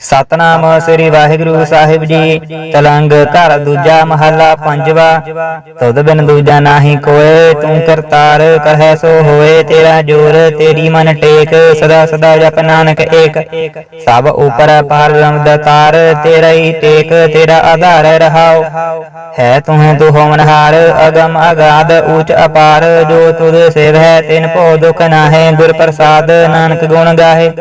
ਸਤਨਾਮ ਸ੍ਰੀ ਵਾਹਿਗੁਰੂ ਸਾਹਿਬ ਜੀ। ਤਲੰਗ ਘਰ ਦੂਜਾ ਮਹੱਲਾ ਪੰਜਵਾ। ਤੁਧ ਬਿਨ ਦੂਜਾ ਨਾਹੀ ਕੋਏ, ਤੂੰ ਕਰਤਾਰ ਕਹੈ ਸੋ ਹੋਏ। ਤੇਰਾ ਜੋਰ, ਤੇਰੀ ਮਨ ਟੇਕ, ਸਦਾ ਸਦਾ ਜਪ ਨਾਨਕ ਏਕ। ਸਭ ਉਪਰ ਪਾਰ ਰੰਗ ਦਤਾਰ ਤੇਰਾ ਹੀ ਟੇਕ, ਤੇਰਾ ਆਧਾਰ ਰਹਾਉ। ਹੈ ਤੁਹੇ ਤੂੰ ਹੋਮਨਹਾਰ ਅਗਮ ਅਗਾਧ ਊਚ ਅਪਾਰ। ਜੋ ਤੁਧ ਸੇਵ ਹੈ ਤਿਨ ਭੋ ਦੁਖ ਨਾਹੇ। ਗੁਰ ਪ੍ਰਸਾਦ, ਨਾਨਕ ਗੁਣ ਗਾਹੇ।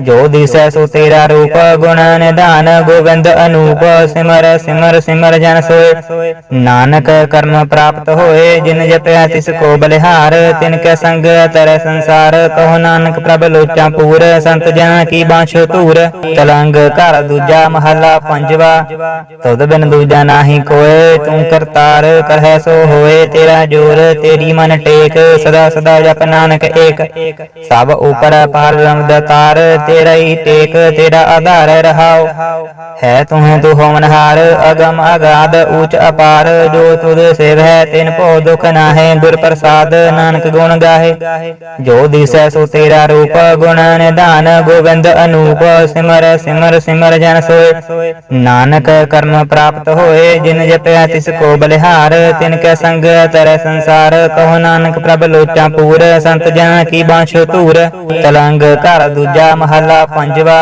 ਜੋ ਦਿਸੈ ਸੋ ਤੇਰਾ ਰੂਪ ਗੁਣ ਨਿਧਾਨ ਗੋਬਿੰਦ ਅਨੂਪ, ਸਿਮਰ ਸਿਮਰ ਸਿਮਰ ਜਨ ਸੋਏ। ਨਾਨਕ ਕਰਮ ਪ੍ਰਾਪਤ ਹੋਏ, ਜਿਨ ਜਪਿਆ ਤਿਸ ਕੋ ਬਲਿਹਾਰ, ਤਿਨ ਕੈ ਸੰਗ ਤਰੈ ਸੰਸਾਰ, ਕਹੋ ਨਾਨਕ ਪ੍ਰਭ ਲੋਚਾਂ ਪੂਰ, ਸੰਤ ਜਨਾਂ ਕੀ ਬਾਂਛੋ ਧੂਰ। ਤਲੰਗ ਘਰ ਦੂਜਾ ਮਹੱਲਾ ਪੰਜਵਾ, ਤੁਧ ਬਿਨ ਦੂਜਾ ਨਾਹੀ ਕੋਏ, ਤੂੰ ਕਰਤਾਰ ਕਰਹਿ ਸੋ ਹੋਏ, ਤੇਰਾ ਜੋਰ ਤੇਰੀ ਮਨ ਟੇਕ, ਸਦਾ ਸਦਾ ਜਪ ਨਾਨਕ ਏਕ। ਸਭ ਉਪਰ ਪਾਰ ਰੰਗ ਦਤਾਰ ਤੇਰਾ ਹੀ ਟੇਕ, ਤੇਰਾ ਆਧਾਰ ਰਹਾਉ ਹੈ ਤੁਹੇ ਤੂੰ ਹੋਮਨਹਾਰ ਅਗਮ ਅਗਾਧ, ਊਚ ਅਪਾਰ, ਜੋ ਤੁਧ ਸੇਵ ਤਿਨ ਭੋ ਦੁਖ ਨਾਹੇ ਗੁਰ ਪ੍ਰਸਾਦ ਨਾਨਕ ਗੁਣ ਗਾਹੇ। ਜੋ ਦਿਸੈ ਸੋ ਤੇਰਾ ਰੂਪ, ਗੁਣ ਨਿਧਾਨ, ਗੋਬਿੰਦ ਅਨੂਪ, ਸਿਮਰ ਸਿਮਰ ਸਿਮਰ ਜਨ ਸੋਏ। ਨਾਨਕ ਕਰਮ ਪ੍ਰਾਪਤ ਹੋਏ, ਜਿਨ ਜਪਿਆ ਤਿਸ ਕੋ ਬਲਿਹਾਰ, ਤਿਨ ਕੈ ਸੰਗ ਤਰੈ ਸੰਸਾਰ, ਕਹੋ ਨਾਨਕ ਪ੍ਰਭ ਲੋਚਾਂ ਪੂਰ, ਸੰਤ ਜਨ ਕੀ ਬਾਂਛੋ ਧੂਰ। ਤਲੰਗ ਘਰ ਦੂਜਾ ਮਹੱਲਾ ਪੰਜਵਾ,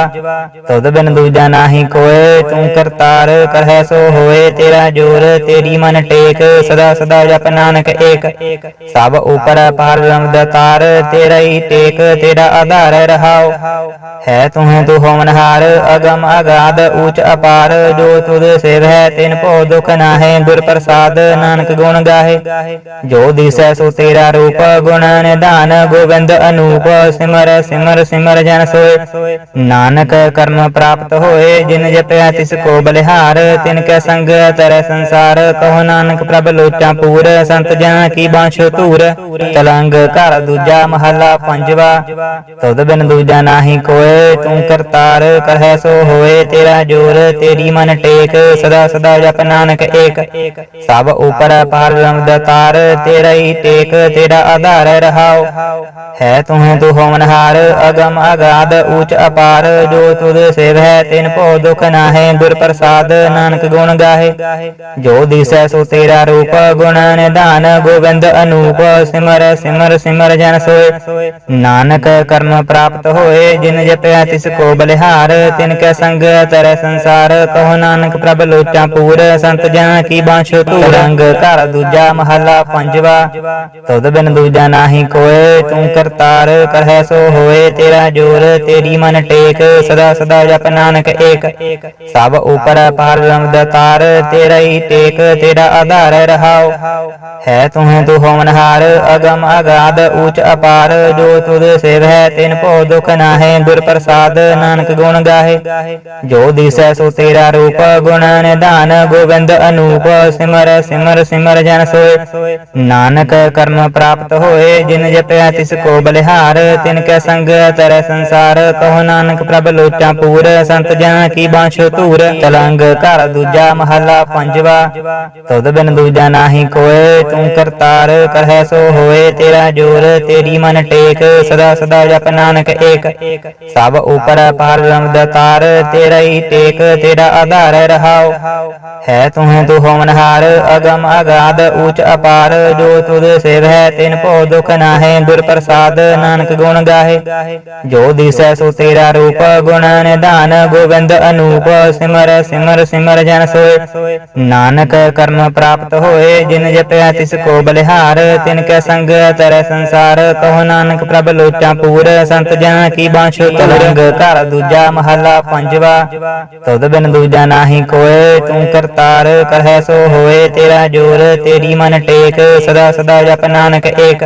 ਤੁਧ ਬਿਨ ਦੂਜਾ ਨਾਹੀ ਕੋਏ ਤੂੰ ਕਰਤਾਰ ਕਰਹਿ ਸੋ ਹੋਏ, ਤੇਰਾ ਜੋਰ, ਤੇਰੀ ਮਨ ਟੇਕ, ਸਦਾ ਸਦਾ ਜਪ ਨਾਨਕ ਏਕ। ਸਭ ਉਪਰ ਪਾਰ ਰੰਗ ਦਤਾਰ ਤੇਰਾ ਹੀ ਟੇਕ ਤੇਰਾ ਆਧਾਰ ਰਹਾਉ। ਹੈ ਤੁਹੇ ਤੂੰ ਹੋਮਨਹਾਰ, ਅਗਮ ਅਗਾਧ ਊਚ ਅਪਾਰ, ਜੋ ਤੁਧ ਸੇਵ ਹੈ, ਤਿਨ ਭੋ ਦੁਖ ਨਾਹੇ ਗੁਰ ਪ੍ਰਸਾਦ ਨਾਨਕ ਗੁਣ ਗਾਹੇ। ਜੋ ਦਿਸੈ ਸੋ ਤੇਰਾ ਰੂਪ, ਗੁਣ ਨਿਧਾਨ, ਗੋਬਿੰਦ ਅਨੂਪ, ਸਿਮਰ ਸਿਮਰ ਸਿਮਰ ਜਨ ਸੋਏ। ਨਾਨਕ ਕਰਮ ਪ੍ਰਾਪਤ ਹੋਏ, ਜਿਨ ਜਪਿਆ ਤਿਸ ਕੋ ਬਲਿਹਾਰ, ਤਿਨ ਕੈ ਸੰਗ ਤਰੈ ਸੰਸਾਰ, ਕਹੋ ਨਾਨਕ ਪ੍ਰਭ ਲੋਚਾਂ ਪੂਰ, ਸੰਤ ਜਨਾਂ ਕੀ ਬਾਂਛੋ ਧੂਰ, ਤਲੰਗ ਘਰ ਦੂਜਾ ਮਹੱਲਾ ਪੰਜਵਾ, ਤੁਧ ਬਿਨ ਦੂਜਾ ਨਾਹੀ ਕੋਏ, ਤੂੰ ਕਰਤਾਰ ਕਰਹਿ ਸੋ ਹੋਏ, ਤੇਰਾ ਜੋਰ ਤੇਰੀ ਮਨ ਟੇਕ, ਸਦਾ ਸਦਾ ਜਪ ਨਾਨਕ ਏਕ, ਸਭ ਉਪਰ ਪਾਰ ਰੰਗ ਦਤਾਰ ਤੇਰਾ ਹੀ ਟੇਕ, ਤੇਰਾ ਆਧਾਰ ਰਹਾਓ ਹੈ ਤੁਹੇ ਤੂੰ ਹੋਮਨਹਾਰ ਅਗਮ ਅਗਾਦ ਊਚ ਅਪਾਰ, ਜੋ ਤੁਧ ਸੇਵ ਹੈ, ਤਿਨ ਭੋ ਦੁਖ ਨਾਹੇ ਗੁਰ ਪ੍ਰਸਾਦ ਨਾਨਕ ਗੁਣ ਗਾਹੇ। ਜੋ ਦਿਸੈ ਸੋ ਤੇਰਾ ਰੂਪ, ਗੁਣ ਨਿਧਾਨ, ਗੋਬਿੰਦ ਅਨੂਪ, ਸਿਮਰ ਸਿਮਰ ਸਿਮਰ ਜਨ ਸੋਏ। ਨਾਨਕ ਕਰਮ ਪ੍ਰਾਪਤ ਹੋਏ, ਜਿਨ ਜਪਿਆ ਤਿਸ ਕੋ ਬਲਿਹਾਰ, ਤਿਨ ਕੈ ਸੰਗ ਤਰੈ ਸੰਸਾਰ, ਕਹੋ ਨਾਨਕ ਪ੍ਰਭ ਲੋਚਾਂ ਪੂਰ, ਸੰਤ ਜਨਾਂ ਕੀ ਬਾਂਛੋ ਧੂਰੰਗ ਘਰ ਦੂਜਾ ਮਹੱਲਾ ਪੰਜਵਾ, ਤੁਧ ਬਿਨ ਦੂਜਾ ਨਾਹੀ ਕੋਏ ਤੂੰ ਕਰਤਾਰ ਕਰਹਿ ਸੋ ਹੋਏ, ਤੇਰਾ ਜੋਰ, ਤੇਰੀ ਮਨ ਟੇਕ, ਸਦਾ ਸਦਾ ਜਪ ਨਾਨਕ ਏਕ। ਸਭ ਉਪਰ ਪਾਰ ਰੰਗ ਦਤਾਰ ਤੇਰਾ ਹੀ ਟੇਕ ਤੇਰਾ ਆਧਾਰ ਰਹਾਉ। ਹੈ ਤੁਹੇ ਤੂੰ ਹੋਮਨਹਾਰ, ਅਗਮ ਅਗਾਧ, ਊਚ ਅਪਾਰ। ਜੋ ਤੁਧ ਸੇਵ ਤਿਨ ਭੋ ਦੁਖ ਨਾਹੇ। ਗੁਰ ਪ੍ਰਸਾਦ ਨਾਨਕ ਗੁਣ ਗਾਹੇ। ਜੋ ਦਿਸੈ ਸੋ ਤੇਰਾ ਰੂਪ, ਗੁਣ ਨਿਧਾਨ, ਗੋਬਿੰਦ ਅਨੂਪ। ਸਿਮਰ ਸਿਮਰ ਸਿਮਰ ਜਨ ਸੋਏ। ਨਾਨਕ ਕਰਮ ਪ੍ਰਾਪਤ ਹੋਏ, ਜਿਨ ਜਪਿਆ ਤਿਸ ਕੋ ਬਲਿਹਾਰ। ਤਿਨ ਕੈ ਸੰਗ, ਤਰੈ ਸੰਸਾਰ। ਕਹੋ ਨਾਨਕ ਪ੍ਰਭ ਲੋਚਾ ਪੂਰ ਸੰਤ ਜਨਾਂ ਕੀ ਬਾਂਛੋ ਧੂਰ ਤਲੰਗ ਘਰ ਦੂਜਾ ਮਹੱਲਾ ਪੰਜਵਾ। ਤੁਧ ਬਿਨ ਦੂਜਾ ਨਾਹੀ ਕੋਏ ਤੂੰ ਕਰਤਾਰ ਕਰਹਿ ਸੋ ਹੋਏ। ਤੇਰਾ ਜੋਰ, ਤੇਰੀ ਮਨ ਟੇਕ, ਸਦਾ ਸਦਾ ਜਪ ਨਾਨਕ ਏਕ। ਸਭ ਉਪਰ ਪਾਰ ਰੰਗ ਦਤਾਰ ਤੇਰਾ ਹੀ ਟੇਕ ਤੇਰਾ ਆਧਾਰ ਰਹਾਉ। ਹੈ ਤੂੰ ਤੂੰ ਹੋਮਨਹਾਰ, ਅਗਮ ਅਗਾਦ ਊਚ ਅਪਾਰ। ਜੋ ਤੁਧ ਸੇਵ ਹੈ, ਤਿਨ ਭੋ ਦੁਖ ਨਾਹੇ। ਗੁਰ ਪ੍ਰਸਾਦ ਨਾਨਕ ਗੁਣ ਗਾਹੇ। ਜੋ ਦਿਸੈ ਸੋ ਤੇਰਾ ਰੂਪ, ਗੁਣ ਨਿਧਾਨ ਗੋਬਿੰਦ ਅਨੂਪ, ਸਿਮਰ ਸਿਮਰ ਸਿਮਰ ਜਨ ਸੋਏ। ਨਾਨਕ ਕਰਮ ਪ੍ਰਾਪਤ ਹੋਏ, ਜਿਨ ਜਪਿਆ ਤਿਸ ਕੋ ਬਲਿਹਾਰ, ਤਿਨ ਕੈ ਸੰਗ ਤਰੈ ਸੰਸਾਰ, ਕਹੋ ਨਾਨਕ ਪ੍ਰਭ ਲੋਚਾਂ ਪੂਰ, ਸੰਤ ਜਨਾਂ ਕੀ ਬਾਂਛੋ ਤਲੰਗ ਘਰ ਦੂਜਾ ਮਹੱਲਾ ਪੰਜਵਾ। ਤੁਧ ਬਿਨ ਦੂਜਾ ਨਾਹੀ ਕੋਏ, ਤੂੰ ਕਰਤਾਰ ਕਰਹਿ ਸੋ ਹੋਏ, ਤੇਰਾ ਜੋਰ ਤੇਰੀ ਮਨ ਟੇਕ, ਸਦਾ ਸਦਾ ਜਪ ਨਾਨਕ ਏਕ।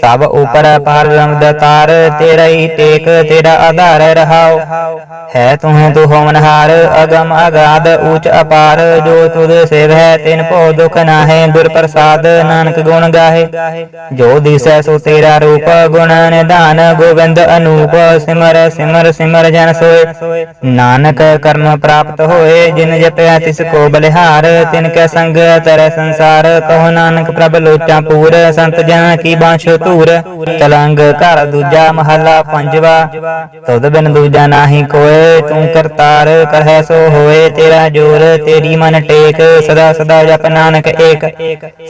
ਸਭ ਉਪਰ ਪਾਰ ਰੰਗ ਤਾਰ, ਤੇਰਾ ਹੀ ਟੇਕ, ਤੇਰਾ ਆਧਾਰ ਰਹਾਓ ਹੈ ਤੁਹੇ ਤੂੰ ਹੋਮਨਹਾਰ ਅਗਮ ਅਗਾਧ, ਊਚ ਅਪਾਰ, ਜੋ ਤੁਧ ਸੇਵ ਹੈ ਤਿਨ ਭੋ ਦੁਖ ਨਾਹੇ ਗੁਰ ਪ੍ਰਸਾਦ ਨਾਨਕ ਗੁਣ ਗਾਹੇ। ਜੋ ਦਿਸੈ ਸੋ ਤੇਰਾ ਰੂਪ, ਗੁਣ ਨਿਧਾਨ, ਗੋਬਿੰਦ ਅਨੂਪ, ਸਿਮਰ ਸਿਮਰ ਸਿਮਰ ਜਨ ਸੋਏ। ਨਾਨਕ ਕਰਮ ਪ੍ਰਾਪਤ ਹੋਏ, ਜਿਨ ਜਪਿਆ ਤਿਸ ਕੋ ਬਲਿਹਾਰ, ਤਿਨ ਕੈ ਸੰਗ ਤਰੈ ਸੰਸਾਰ, ਕਹੋ ਨਾਨਕ ਪ੍ਰਭ ਲੋਚਾਂ ਪੂਰ, ਸੰਤ ਜਨ ਕੀ ਬਾਂਛੋ ਧੂਰ। ਤਲੰਗ ਘਰ ਦੂਜਾ ਮਹੱਲਾ ਪੰਜਵਾ, ਤੁਧ ਬਿਨ ਦੂਜਾ ਨਾਹੀ ਕੋਏ ਤੂੰ ਕਰਤਾਰ ਕਰਹਿ ਸੋ ਹੋਏ, ਤੇਰਾ ਜੋਰ, ਤੇਰੀ ਮਨ ਟੇਕ, ਸਦਾ ਸਦਾ ਜਪ ਨਾਨਕ ਏਕ।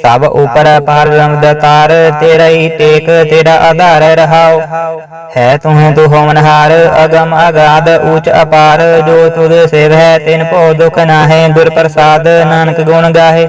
ਸਭ ਉਪਰ ਪਰਮ ਦਤਾਰ ਤੇਰਾ ਹੀ ਟੇਕ ਤੇਰਾ ਆਧਾਰ ਰਹਾਉ। ਹੈ ਤੁਹੇ ਤੂੰ ਹੋਮਨਹਾਰ, ਅਗਮ ਅਗਾਧ, ਊਚ ਅਪਾਰ, ਜੋ ਤੁਧ ਸੇਵੈ ਤਿਨ ਭੋ ਦੁਖ ਨਾਹੇ ਗੁਰ ਪ੍ਰਸਾਦ, ਨਾਨਕ ਗੁਣ ਗਾਹੇ।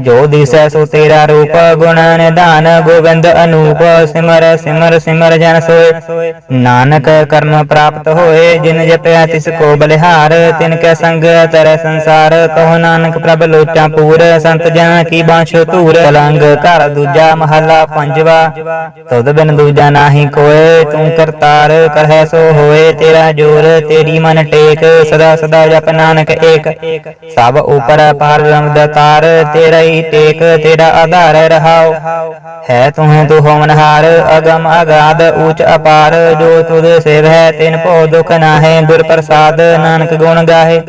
ਜੋ ਦਿਸੈ ਸੋ ਤੇਰਾ ਰੂਪ, ਗੁਣ ਨਿਧਾਨ, ਗੋਬਿੰਦ ਅਨੂਪ, ਸਿਮਰ ਸਿਮਰ ਸਿਮਰ ਜਨ ਸੋਏ। ਨਾਨਕ ਕਰਮ ਪ੍ਰਾਪਤ ਹੋਏ, ਜਿਨ ਜਪ ਜਪਿਆ ਤਿਸ ਕੋ ਬਲਿਹਾਰ ਤਿਨ ਕੈ ਸੰਗ ਤਰੈ ਸੰਸਾਰ ਕਹੋ ਨਾਨਕ ਪ੍ਰਭ ਲੋਚਾ ਪੂਰ ਸੰਤ ਜਨਾਂ ਕੀ ਬਾਂਛੋ ਧੂਰ। ਤਲੰਗ ਘਰ ਦੂਜਾ ਮਹੱਲਾ ਪੰਜਵਾ ਤੁਧ ਬਿਨ ਦੂਜਾ ਨਾਹੀ ਕੋਏ ਤੂੰ ਕਰਤਾਰ ਕਰਹਿ ਸੋ ਹੋਏ ਤੇਰਾ ਜੋਰ ਤੇਰੀ ਮਨ ਟੇਕ। ਸਦਾ ਸਦਾ ਜਪ ਨਾਨਕ ਏਕ ਸਭ ਉਪਰ ਪਰਮ ਦਤਾਰ ਤੇਰਾ। ਹੀ ਟੇਕ ਤੇਰਾ ਆਧਾਰ ਰਹਾਉ। ਹੈ ਤੁਹੇ ਤੂੰ ਹੋਮਨਹਾਰ ਅਗਮ ਅਗਾਧ ਊਚ ਅਪਾਰ। ਜੋ ਤੁਧ ਸੇਵੈ ਤਿਨ ਭੋ ਦੁਖ ਨਾਹੇ ਗੁਰ ਪ੍ਰਸਾਦ ਨਾਨਕ ਗੁਣ ਗਾਹੇ,